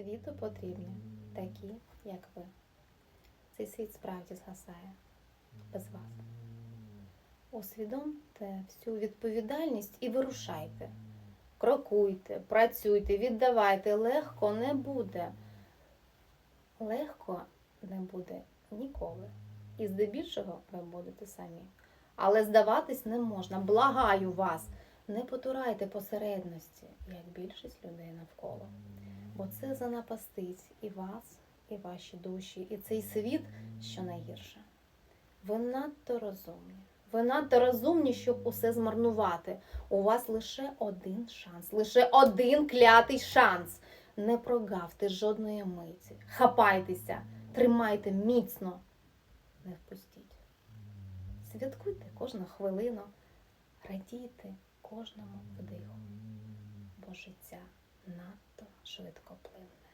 Світу потрібні такі, як ви. Цей світ справді згасає без вас. Усвідомте всю відповідальність і вирушайте. Крокуйте, працюйте, віддавайте. Легко не буде. Легко не буде ніколи. І здебільшого ви будете самі. Але здаватись не можна. Благаю вас, не потурайте посередності, як більшість людей навколо. Бо це занапастить і вас, і ваші душі, і цей світ, що найгірше. Ви надто розумні. Ви надто розумні, щоб усе змарнувати. У вас лише один шанс, лише один клятий шанс. Не прогавте жодної миті. Хапайтеся, тримайте міцно, не впустіть. Святкуйте кожну хвилину, радійте кожному вдиху, бо життя надто швидко плине.